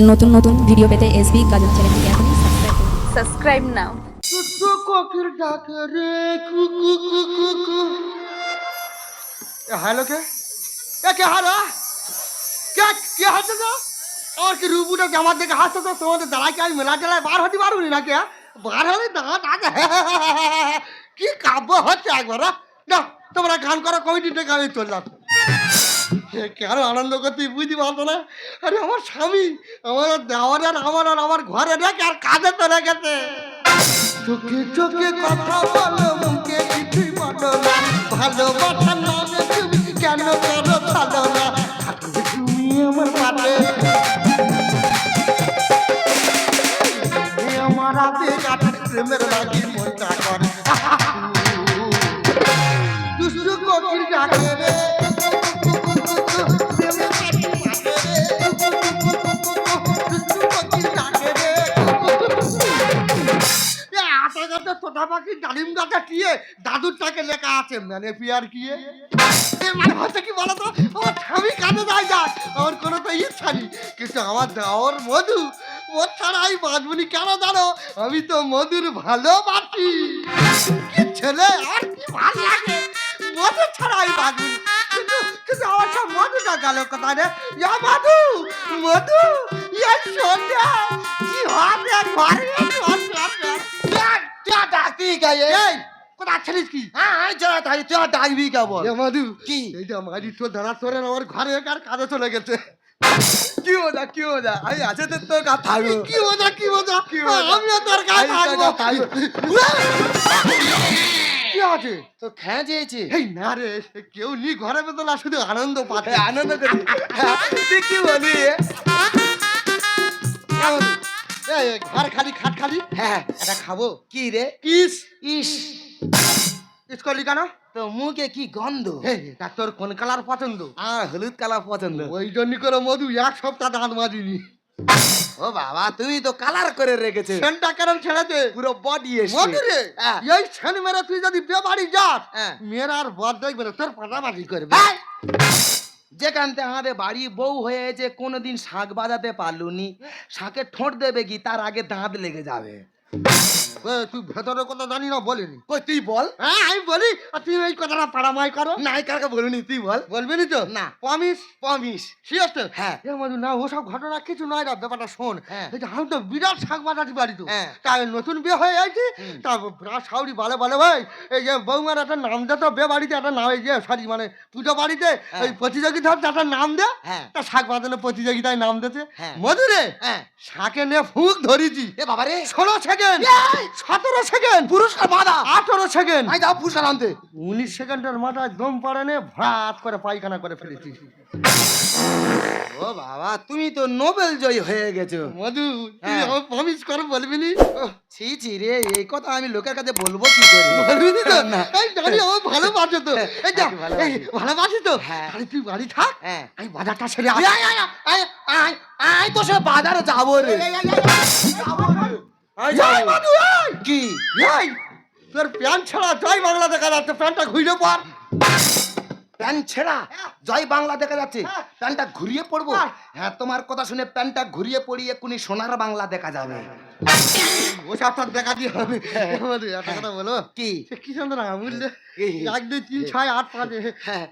নতুন নতুন ভিডিও পেতে এসবি গাজন চ্যানেলটিকে এখনই সাবস্ক্রাইব করুন। Subscribe now. দুটো কোকিল রে কুকু কুকু কু হ্যালো কে। এ কে হারা কে কে হাসছে তো আমার কি রুবুটা জামার দিকে? হাসছে তো তোমাদের দাঁড়ায় কি আমি মেলা টেলায় বার হতে পারব না কে বার হলে দাঁড়া ডাকে কি কাব্য হচ্ছে একবার হ্যাঁ? না তোমরা গান করা কমিটি থেকে আমি চললাম। কেন আনন্দ করতে বুঝতে পারতো না? আরে আমার স্বামী, আমার দেওয়ার আর আমার আর আমার ঘরে রেখে আর কাজে তো রেখেছে। চোখে চোখে কথা বলো, মুখে কিছুই বলো না। ভালোবাসার নামে তুমি, কেন করো ভালো না? তুমি আমার পাশে আমার হাতে কাটার প্রেমের লাগি লেখা আছে মানে মানে হচ্ছে কি বলতো আমার স্বামী কাজে যায় যাক আমার কোনো তো ইচ্ছা নেই কিন্তু আমার দেওয়ার মধু ওর ছাড়া আমি বাঁচবনি কেন জানো আমি তো মধুর ভালোবাসি কি ছেলে আর কি ভালো লাগে মধু ছাড়া আমি বাঁচবনি কিন্তু কিন্তু আমার সব মধুটা গেল কোথায় রে ইয়া মধু মধু ইয়া সন্ধ্যা কি হবে ঘরে ডাকতি গায়ে কি? হ্যাঁ আমি তাই তুই আর ডাকবি? মারি তো দাঁড়া তোর আমার ঘরে আর কাজে চলে গেছে? কি মজা কি মজা? আমি আছে তো তোর কাছে থাকব। কি মজা কি মজা? কি আমিও তোর কাছে থাকব। কি আছে? তো খেঁচেছি এই না রে কেউ নি ঘরে না শুধু আনন্দ পাচ্ছে। আনন্দ করি। হ্যাঁ, কি বলি? ঘর খালি খাট খালি? হ্যাঁ। এটা খাব। কি রে? ইস। ইস। করলি কেন? তো মুখে কি গন্ধ? তা তোর কোন কালার পছন্দ? হলুদ কালার পছন্দ। ওই জন্য করে মধু এক সপ্তাহ ও বাবা তুমি তো কালার করে রেখেছে। সেনটা কেরম ছেড়েছে? পুরো বডি এসে। মধু রে? হ্যাঁ। এই সেন মেরে তুই যদি বিয়ে বাড়ি যাস হ্যাঁ। মেয়েরা আর বদ দেখবে না তোর পাটাপাটি করবে। যেখান থেকে আমাদের বাড়ি বউ হয়েছে কোনোদিন শাঁখ বাজাতে পারলুনি শাঁখে ঠোঁট দেবে কি তার আগে দাঁত লেগে যাবে। তুই ভেতরে কথা জানি না বলিনি। কই তুই বল। হ্যাঁ আমি বলি আর তুমি এই কথাটা পাড়ামাই করো। নাই কারকে বলুনি তুই বল। বলবি নি তো? না। প্রমিস শিওর তো হ্যাঁ। এ মধু না ওসব ঘটনা কিছু নয় না ব্যাপারটা শোন। হ্যাঁ। এই যে আমি তো বিরাট শাক তো। হ্যাঁ। তাই নতুন বিয়ে হয়ে বিরাট সাউরি বলে বলে ভাই এই যে বৌমার একটা নাম দে তো বিয়ে বাড়িতে একটা নাম এই যে সরি মানে পুজো বাড়িতে হ্যাঁ। ওই প্রতিযোগিতার একটা নাম দে তা শাক প্রতিযোগিতায় নাম দিতে। মধুরে শাকে নিয়ে ফুঁক ধরেছি। এ বাবা রে ষোলো সেকেন্ড সতেরো সেকেন্ড বাধা আঠারো সেকেন্ড যাও পুরস্কার আনতে উনিশ সেকেন্ডের মাথায় দম পড়ে নে ভাত করে পায়খানা করে ফেলেছি ও বাবা তুমি তো নোবেল জয়ী হয়ে গেছো মধু হ্যাঁ। প্রমিস করে বলবি নি ছি ছি রে এই কথা আমি লোকের কাছে বলব কি করে বলবি নি তো। এই জানি আমার ভালোবাসে তো এই যা আমি ভালোবাসি। তো হ্যাঁ। তুই বাড়ি থাক হ্যাঁ আমি বাজারটা ছেড়ে আয়, আসি আয়, আয়, আয়, আয়, আয় তো সে বাজারে যাব রে যাব। এই কি? তোর প্যান্ট ছাড়া জয় বাংলা দেখা যাচ্ছে প্যান্টটা ঘুরে পর। প্যান্ট ছেঁড়া জয় বাংলা দেখা যাচ্ছে হ্যাঁ। প্যান্টটা ঘুরিয়ে পড়ব হ্যাঁ। হ্যাঁ তোমার কথা শুনে প্যান্টটা ঘুরিয়ে পড়িয়ে কোনি সোনার বাংলা দেখা যাবে। ওসব তোর দেখা দিয়ে হবে। হ্যাঁ। একটা কথা বলো। কি? সে কি সুন্দর আমুল রে এক দুই তিন ছয় আট পাঁচ হ্যাঁ।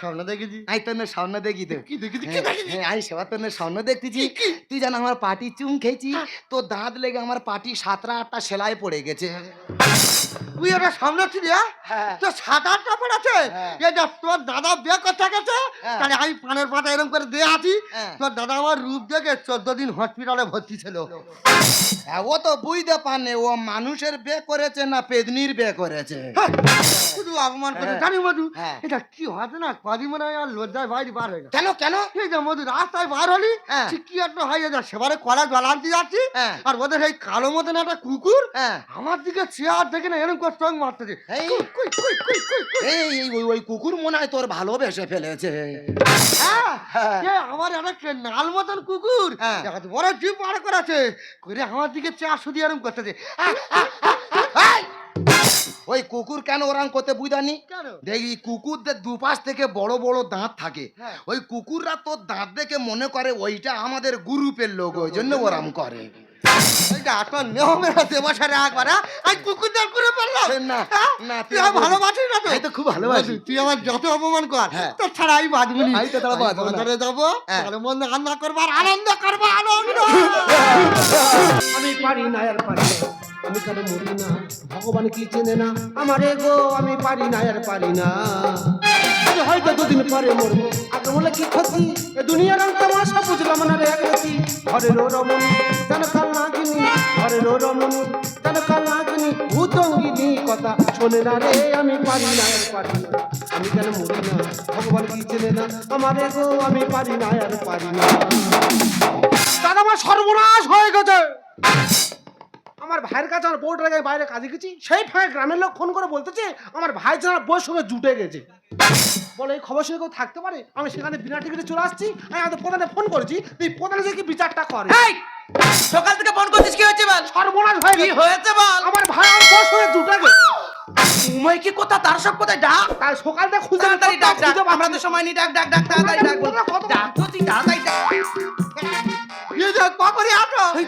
সামনে দেখেছি। আই তোর স্বর্ণ দেখি তো। কি দেখেছি হ্যাঁ, হ্যাঁ, সেবা তোর দেখতেছি। তুই জান আমার পাটি চুম খেয়েছি। তো দাঁত লেগে আমার পাটি সাতটা আটটা সেলাই পড়ে গেছে। তুই ওটা সামনে ছিলি হ্যাঁ হ্যাঁ। তো সাত আটটা পড়েছে হ্যাঁ। এই দেখ তোর দাদা বিয়ে করতে গেছে হ্যাঁ। তাহলে আমি পানের পাতা এরকম করে দিয়ে আছি হ্যাঁ। তোর দাদা আমার রূপ দেখে চোদ্দ দিন হসপিটালে ভর্তি ছিল হ্যাঁ, ও তো বুঝতে পারনে ও মানুষের বে করেছে না পেদনির বে করেছে হ্যাঁ, শুধু অপমান করে হ্যাঁ। জানি মধু হ্যাঁ। এটা কি না মনে হয় আর লজ্জায় বাইরে বার হয়ে কেন কেন এই যে মধু রাস্তায় বার হলি হ্যাঁ। কি একটা হয়ে যায় সেবারে কলা জল আনতে যাচ্ছি হ্যাঁ। আর ওদের এই কালো মতন একটা কুকুর হ্যাঁ আমার দিকে চেয়ার দেখে না মারতেছে এই। এই ওই ওই কুকুর মনে হয় তোর ভালোবেসে ফেলেছে হ্যাঁ, হ্যাঁ। আমার একটা নাল মতন কুকুর হ্যাঁ। বড় জিপ করেছে করে আমার দিকে চা শুধু করতেছে! ওই কুকুর কেন ওরাম করতে বুঝানি? দেখি কুকুরদের দুপাশ থেকে বড় বড় দাঁত থাকে। ওই কুকুররা তোর দাঁত দেখে মনে করে ওইটা আমাদের গ্রুপের লোক ওই জন্য ওরাম করে হ্যাঁ? আমি কুকুরদের করে পারলাম না? না, তুই তুই আমার আমার- ভালোবাসিস না তো আমি তো খুব ভালোবাসি। তুই আমার যত অপমান কর হ্যাঁ। তোর ছাড়া আমি বাঁচবো নি। আমি তো ছাড়া বাঁচবো না। যাব হ্যাঁ। করবার আনন্দ করব আনন্দ আমি পারি না আর পারি আমি কেন মরি না ভগবান কি চেনে না আমার গো আমি পারি না আর পারি না আমি হয়তো দুদিন পরে মরবো। আগে বলে কি ক্ষতি? এ দুনিয়ার মাসা বুঝলাম না রে এক রাতি ঘরের রমণী যেন কাল নাগিনি ঘরের রমণী যেন কাল নাগিনি ভূতঙ্গিনী কথা শোনে না রে, আমি পারি না পারি না। আমি কেন মরি না? ভগবান কি চেনে না? আমার গো আমি পারি না আর পারি না। দাদা আমার সর্বনাশ হয়ে গেছে। আমার ভাইয়ের কাছে আমার বউটার গায়ে বাইরে কাজে গেছি সেই ফাঁকে গ্রামের লোক ফোন করে বলতেছে আমার ভাই যেন বউয়ের সঙ্গে জুটে গেছে। বলে এই খবর শুনে কেউ থাকতে পারে? আমি সেখানে বিনা টিকিটে চলে আসছি আমি আমাদের প্রধানে ফোন করেছি তুই প্রধানে যে কি বিচারটা করে? সকাল থেকে ফোন করছিস কি হয়েছে বল? সর্বনাশ হয়ে কি হয়েছে বল? আমার ভাই আমার বউয়ের সঙ্গে জুটে গেছে। উময় কি কথা তার সব কোথায়? ডাক। তাই সকাল থেকে খুঁজে তাড়াতাড়ি ডাক ডাক। আমরা তো সময় নেই ডাক ডাক ডাক তাড়াতাড়ি ডাক ডাক তো তুই তাড়াতাড়ি ডাক। এই যে কখনই আটো এই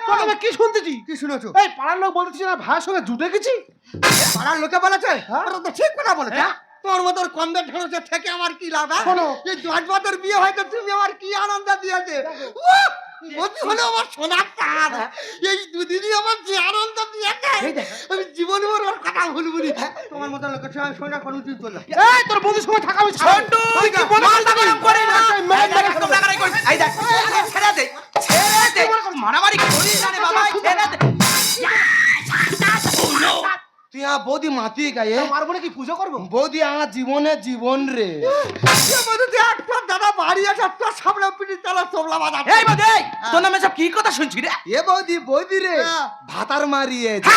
তোর আমি কি শুনতেছি? কি শুনেছো? এই পাড়ার লোক বলতেছি না ভাইয়ের সঙ্গে জুটে গেছি? পাড়ার লোকে বলেছে? হ্যাঁ? ওরা তো ঠিক কথা বলেছে। তোর মতো ঢেঁড়সে থেকে আমার কি লাভ হ্যাঁ? শোনো। এই দশ বছর বিয়ে হয়তো তুমি আমার কি আনন্দ দিয়েছে। বলছি হলো আমার সোনার চাঁদ এই দুদিনই আমার যে আনন্দ দিয়েছে আমি জীবন ভর ওর কথা ভুলবো নি তোমার মতো লোকের সঙ্গে সোনা কোনো তুই চলে এই তোর বন্ধুর সঙ্গে থাকা আমি তুই কি মনে মাথা করছিস? গরম করে না দেখ, মেরে লাগারাই করিস। এই দেখ, ছেড়ে দে ছেড়ে দে মারামারি করিস না রে বাবা ছেড়ে দে তুই আ বৌদি মাতি গায়ে। মারবো নাকি? পুজো করব? বৌদি আমার জীবনে জীবন রে। একটা দাদা বাড়ি আছে তোর সামনে পিঠি তালা তোমলা বাদা এই বাদে এই, তোর নামে সব কি কথা শুনছি রে? এ বৌদি বৌদি রে হ্যাঁ। ভাতার মারিয়েছে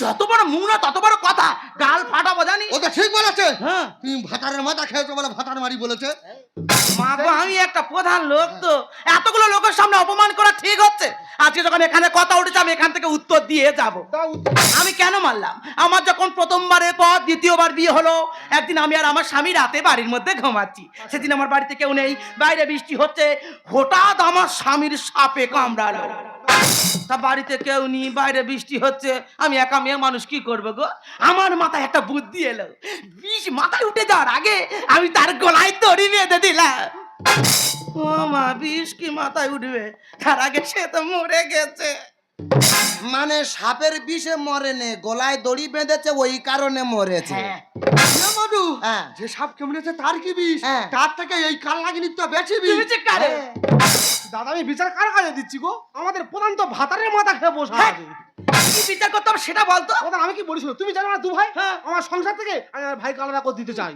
যত বড় মুখ না তত বড় কথা। গাল ফাটাবো জানি ও তো ঠিক বলেছে। হ্যাঁ। তুমি ভাতারের মাথা খেয়েছো বলে ভাতার মারি বলেছে। মা গো, আমি একটা প্রধান লোক তো। এতগুলো লোকের সামনে অপমান করা ঠিক হচ্ছে? আজকে যখন এখানে কথা উঠেছে আমি এখান থেকে উত্তর দিয়ে যাব। আমি কেন মানলাম আমার যখন প্রথমবারের পর দ্বিতীয়বার বিয়ে হলো একদিন আমি আর আমার স্বামী রাতে বাড়ির মধ্যে ঘুমাচ্ছি। সেদিন আমার বাড়িতে কেউ নেই। বাইরে বৃষ্টি হচ্ছে। হঠাৎ আমার স্বামীর সাপে কামড়ালো। তা বাড়িতে কেউ নেই, বাইরে বৃষ্টি হচ্ছে, আমি একা মেয়ে মানুষ কি করব গো? আমার মাথায় একটা বুদ্ধি এলো। বিষ মাথায় উঠে যাওয়ার আগে আমি তার গলায় দড়ি বেঁধে দিলাম। ও মা, বিষ কি মাথায় উঠবে? তার আগে সে তো মরে গেছে। মানে সাপের বিষে মরেনে গলায় দড়ি বেঁধেছে ওই কারণে মরেছে হ্যাঁ মধু হ্যাঁ। যে সাপ কেমনেছে তার কি বিষ হ্যাঁ। তার থেকে এই কাল লাগিনি তো বেশি বিষ কারে দাদা আমি বিচার কার কাজে দিচ্ছি গো আমাদের প্রধান তো ভাতারের মাথা খেয়ে বসে। আছে কি বিচার করতাম সেটা বলতো। আমি কি বলিস তুমি জানো না দু ভাই হ্যাঁ। আমার সংসার থেকে আমি আমার ভাইকে আলাদা করে দিতে চাই।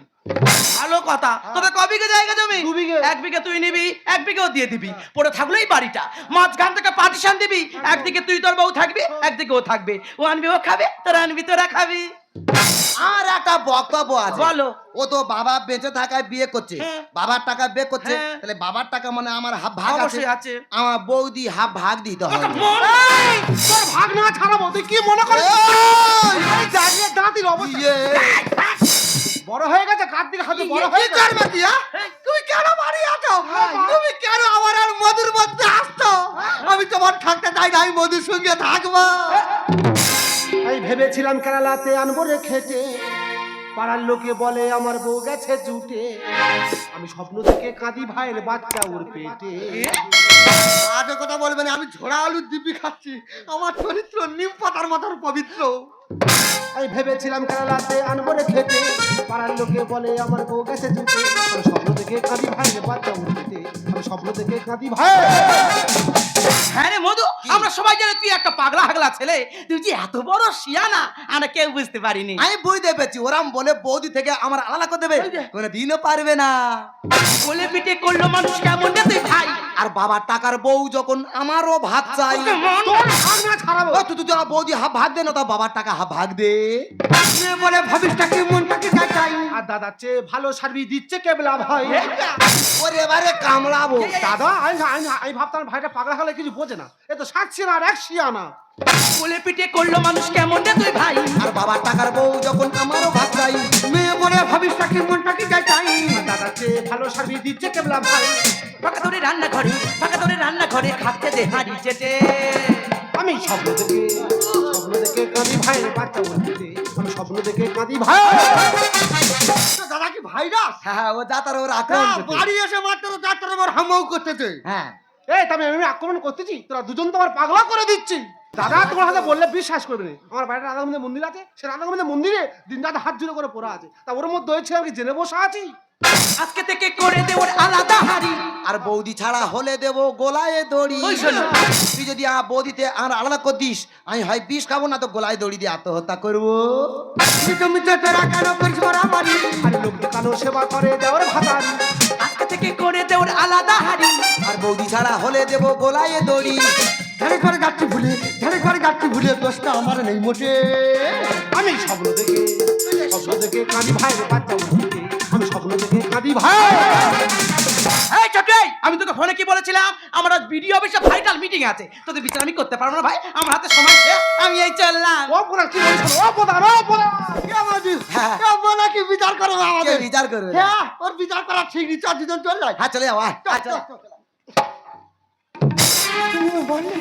ভালো কথা। তবে ক বিঘে জায়গা জমি? দু বিঘে। এক বিঘে তুই নিবি এক বিঘেও দিয়ে দিবি। পড়ে থাকলেই বাড়িটা। মাঝখান থেকে পার্টিশন দিবি। একদিকে তুই তোর বউ থাকবি একদিকে ও থাকবে। ও আনবি ও খাবে তোরা আনবি তোরা খাবি। আর একটা বক্তব্য আছে। বলো। ও তো বাবা বেঁচে থাকায় বিয়ে করছে। হ্যাঁ। বাবার টাকা বিয়ে করছে। হ্যাঁ। তাহলে বাবার টাকা মানে আমার হাফ ভাগ আছে। আছে। আমার বৌদি হাফ ভাগ দিতে হবে তোর ভাগ না ছাড়াবো তুই কি মনে দাঁড়িয়ে দাঁতির অবস্থা। ইয়ে, বড় হয়ে গেছে কার হাতে বড় হয়ে গেছে। করবে দিয়া তুমি কেন বাড়ি আছো? তুমি কেন আমার আর মধুর মধ্যে আসছো? আমি তোমার থাকতে চাই না আমি মধুর সঙ্গে থাকব। আমি ভেবেছিলাম কেরালাতে আনব রে খেটে পাড়ার লোকে বলে, আমার বউ গেছে জুটে। আমি স্বপ্ন থেকে কাঁদি ভাইয়ের বাচ্চা ওর পেটে। আজও কথা বলবেন আমি ঝোড়া আলুর দিব্যি খাচ্ছি। আমার চরিত্র নিম পাতার মতন পবিত্র। আমি ভেবেছিলাম কেরালাতে আনব রে খেটে পাড়ার লোকে বলে আমার বউ গেছে আমি স্বপ্ন থেকে কাঁদি ভাইয়ের বাচ্চা ওর পেটে আমি স্বপ্ন থেকে কাঁদি ভাই। হ্যাঁ রে মধু আমরা সবাই জানি তুই একটা পাগলা হাগলা ছেলে। তুই যে এত বড় শিয়ানা আমরা কেউ বুঝতে পারিনি। আমি বুঝতে পেরেছি ওরাম বলে বৌদি থেকে আমার আলাদা করে দেবে। কোনো দিনও পারবে না। কোলে পিঠে করল মানুষ কেমন রে তুই ভাই? আর বাবার টাকার বউ যখন আমারও ভাগ চাই ভাগ তুই তুই আমার বৌদি হাফ ভাগ দে না তো বাবার টাকা হাফ ভাগ দে। বলে ভবিষ্যটাকে মনটাকে চাই? আর দাদা চেয়ে ভালো সার্ভিস দিচ্ছে কেবলা ভাই? ওরে এবারে কামড়াবো। দাদা আমি ভাবতাম ভাইটা পাগলা হলে কিছু বোঝে না। এ তো না আর আনা কোলে পিঠে করল মানুষ কেমন রে তুই ভাই। আর বাবার টাকার বউ যখন আমারও ভাত চাই মেয়ে বলে ভাবিস টাকি মনটাকে চেয়ে ভালো সার্ভিস দিচ্ছে কেবলা ভাই। ফাঁকা ধরে রান্না ঘরে ফাঁকা ধরে রান্না ঘরে খাচ্ছে যে হাঁড়ি চেটে। আমি স্বপ্ন দেখে স্বপ্ন দেখে কাঁদি ভাই বাচ্চা বলতে আমি স্বপ্ন দেখে কাঁদি ভাই। দাদা কি ভাইরাস? হ্যাঁ হ্যাঁ ও যা তার ওর আক্রমণ বাড়ি এসে মাত্র যাত্রা আমার হামাও করতেছে। হ্যাঁ। এই তবে আমি আক্রমণ করতেছি? তোরা দুজন তো আমার পাগলা করে দিচ্ছি। দাদা তোমার হাতে বললে বিশ্বাস করবে না আমার বাড়িতে রাধা গোবিন্দের মন্দির আছে। সে রাধা গোবিন্দের মন্দিরে দিন রাত হাত জুড়ে করে পড়া আছে। তা ওর মধ্যে হয়েছে আমি জেনে বসে আছি? আজকে থেকে করে দে ওর আলাদা হাঁড়ি। আর বৌদি ছাড়া হলে দেব গোলায় দড়ি। তুই যদি আ বৌদিতে আর আলাদা করে দিস আমি হয় বিষ খাব না তো গোলায় দড়ি দিয়ে আত্মহত্যা করব। তুমি তো তোরা কেন করিস মারামারি আর লোক দেখানো সেবা করে দেওয়ার ভাতারি আজকে থেকে করে আলাদা হাঁড়ি। আর বৌদি ছাড়া হলে দেব গোলায় দড়ি। ধারে করে যাচ্ছি ভুলে ধারে করে যাচ্ছি ভুলে দোষটা আমার নেই মোটে। আমি স্বপ্ন দেখে স্বপ্ন দেখে কাঁদি ভাই বাচ্চা আমি স্বপ্ন দেখে কাঁদি ভাই। এই আমি তোকে ফোনে কি বলেছিলাম? আমার আজ ভিডিও অফিসে ভাইটাল মিটিং আছে। তোদের বিচার আমি করতে পারব না ভাই। আমার হাতে সময় শেষ। আমি এই চললাম। ও পোদা কি বলছিস ও পোদা ও পোদা হ্যাঁ। কি বিচার করো কে আমাদের বিচার করবে? হ্যাঁ ওর বিচার করা ঠিক নি চার দুজন চল যায়। হ্যাঁ চলে যাও আয়, চল চলে।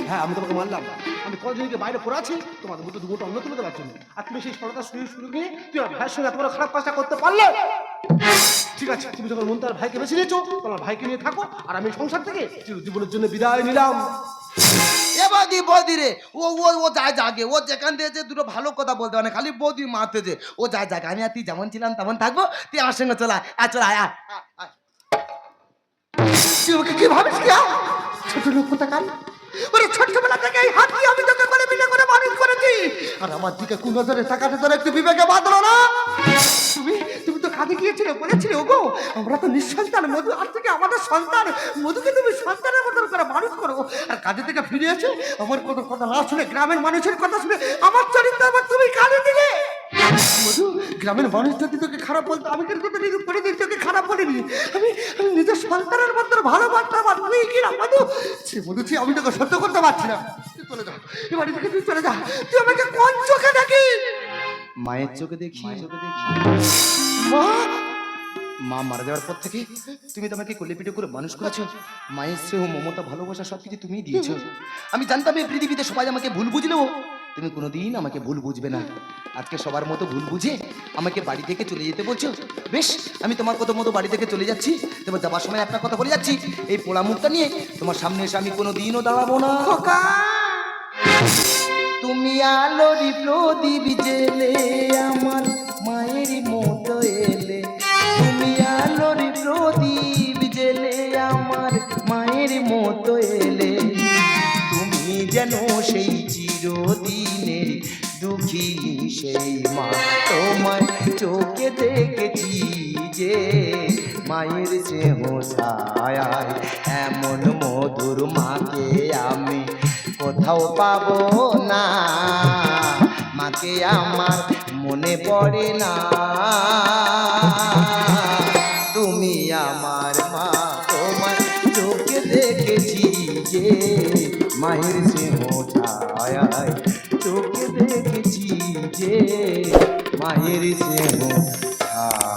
হ্যাঁ আমি তোমাকে মানলাম আমি বাইরে পড়ে আছি তোমাদের মতো দুটো অন্য তুলে দেওয়ার জন্য। আর তুমি সেই সরকার শুরু শুরু তুই ভাইয়ের সঙ্গে তোমার খারাপ কাজটা করতে পারলে? ঠিক আছে তুমি যখন মন তার ভাইকে বেছে নিয়েছো তোমার ভাইকে নিয়ে থাকো আর আমি সংসার থেকে জীবনের জন্য বিদায় নিলাম। বৌদি বৌদি রে ও ও ও যায় জাগে ও যেখান থেকে যে দুটো ভালো কথা বলতে পারে না, খালি বৌদি মারতে যে ও যায় জাগে। আমি আর তুই যেমন ছিলাম তেমন থাকব তুই আমার সঙ্গে চলা আয় চল আয় আয়, কি ভাবিস কি? ছোট লোক কোথাকার? ওরে ছোটবেলা থেকে এই হাত দিয়ে আমি তোকে করে বিলে করে মানুষ করেছি। আর আমার দিকে কোন নজরে তাকাতে তোর একটু বিবেকে বাঁধলো না। তুমি তুমি তো কাঁদে গিয়েছিলে, বলেছিলে, ওগো, আমরা তো নিঃসন্তান, মধু, আর থেকে আমাদের সন্তান, মধুকে তুমি সন্তানের মতন করে মানুষ করো। আর কাজে থেকে ফিরে এসে আমার কোনো কথা না শুনে গ্রামের মানুষের কথা শুনে আমার চরিত্র আবার তুমি কাঁদে দিলে? মধু গ্রামের মানুষ যদি তোকে খারাপ বলতো আমি কিন্তু তো নিজে করে তোকে খারাপ বলিনি। আমি আমি নিজের সন্তানের মধ্যে ভালোবাসতাম আর তুই কি না মধু? সে মধু তুই আমি তোকে সহ্য করতে পারছি না। তুই চলে যা এ বাড়ি থেকে তুই চলে যা। তুই আমাকে কোন চোখে দেখিস মায়ের চোখে দেখি। চোখে দেখি। মা? মা? মারা যাওয়ার পর থেকে তুমি তোমাকে কোলে পিঠে করে মানুষ করেছ। মায়ের স্নেহ মমতা ভালোবাসা সব কিছু তুমি দিয়েছ। আমি জানতাম এই পৃথিবীতে সবাই আমাকে ভুল বুঝলেও তুমি কোনোদিন আমাকে ভুল বুঝবে না। আজকে সবার মতো ভুল বুঝে আমাকে বাড়ি থেকে চলে যেতে বলছো? বেশ আমি তোমার কত মতো বাড়ি থেকে চলে যাচ্ছি। তোমার যাবার সময় একটা কথা বলে যাচ্ছি। এই পোড়া মুখটা নিয়ে তোমার সামনে এসে আমি কোনো দিনও দাঁড়াবো না। তুমি আলোরি প্রদীপ জেলে আমার ছায়ায় এমন মধুর মাকে আমি কোথাও পাবো না। মাকে আমার মনে পড়ে না। তুমি আমার মা, তোমার চোখে দেখেছি যে মায়ের স্নেহ ছায়ায় চোখে দেখেছি যে মায়ের স্নেহ ছায়া